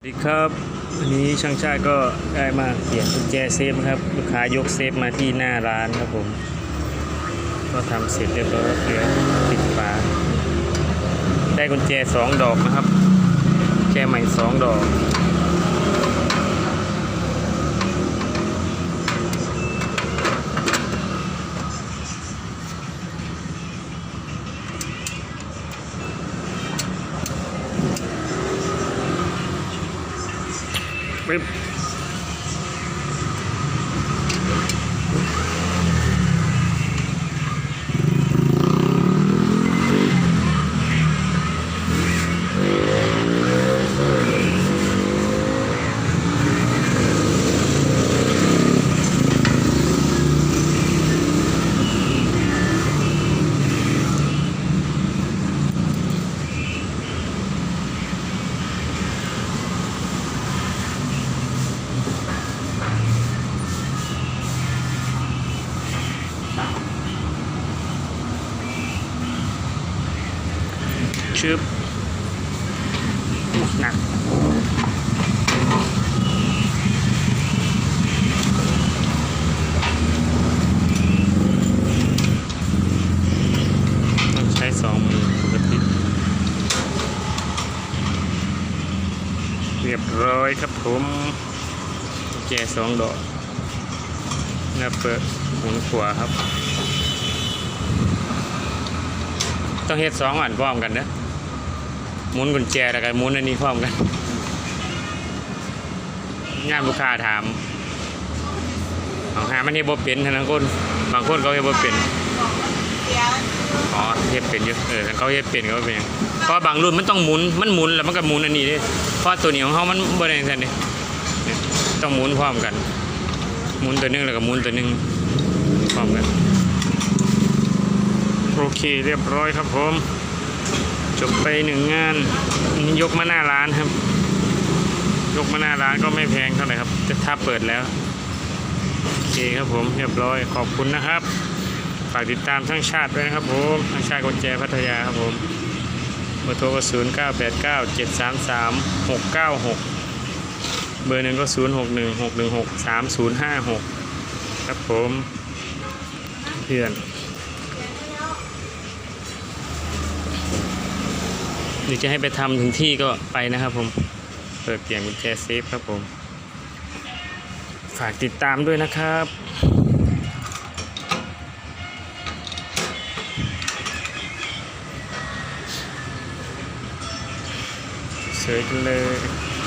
สวัสดีครับวันนี้ช่างชาติก็ได้มาเปลี่ยนกุญแจเซฟนะครับ ลูกค้ายกเซฟมาที่หน้าร้านครับผม ก็ทำเสร็จเรียบร้อยเหลือปิดฝาได้กุญแจสองดอกนะครับกุญแจใหม่สองดอก ปึ๊ ชึบหนักต้องใช้สองมือปกติเรียบร้อยครับผมแจสองดอกแล้วเปิดหมุนขวาครับ ต้องเฮ็ดสองอันพร้อมกันนะ หมุนกุญแจแล้วก็หมุนอันนี้พร้อมกันงานลูกค้าถามเอาหามันเฮ็ดบ่เป็นทั้งคนบางคนเขาเฮ็ดบ่เป็นเดี๋ยวอ๋อเฮ็ดเป็นอยู่เออถ้าเขาเฮ็ดเป็นก็บ่เป็นยังเพราะบางรุ่นมันต้องหมุนมันหมุนแล้วมันก็หมุนอันนี้เด้เพราะตัวนี้ของเขามันบ่ได้จังซั่นเนี่ยต้องหมุนพร้อมกัน หมุนตัวหนึงแล้วก็หมุนตัวหนึงพร้อมกันโอเคเรียบร้อยครับผม จบไปหนึ่งงานนี่ยกมาหน้าร้านครับ ยกมาหน้าร้านก็ไม่แพงเท่าไหร่ครับแต่ถ้าเปิดแล้วโอเคครับผมเรียบร้อยขอบคุณนะครับฝากติดตามทั้งชาติด้วยนะครับผมทั้งชาติกุญแจพัทยาครับผมเบอร์โทรก็ศูนย์เก้าแปดเก้าเจ็ดสามสามหกเก้าหกเบอร์หนึ่งก็ศูนย์หกหนึ่งหกหนึ่งหกสามศูนย์ห้าหกครับผมเพื่อน หรือจะให้ไปทำถึงที่ก็ไปนะครับผม เปิดเปลี่ยนกุญแจเซฟครับผม ฝากติดตามด้วยนะครับสวยจังเลย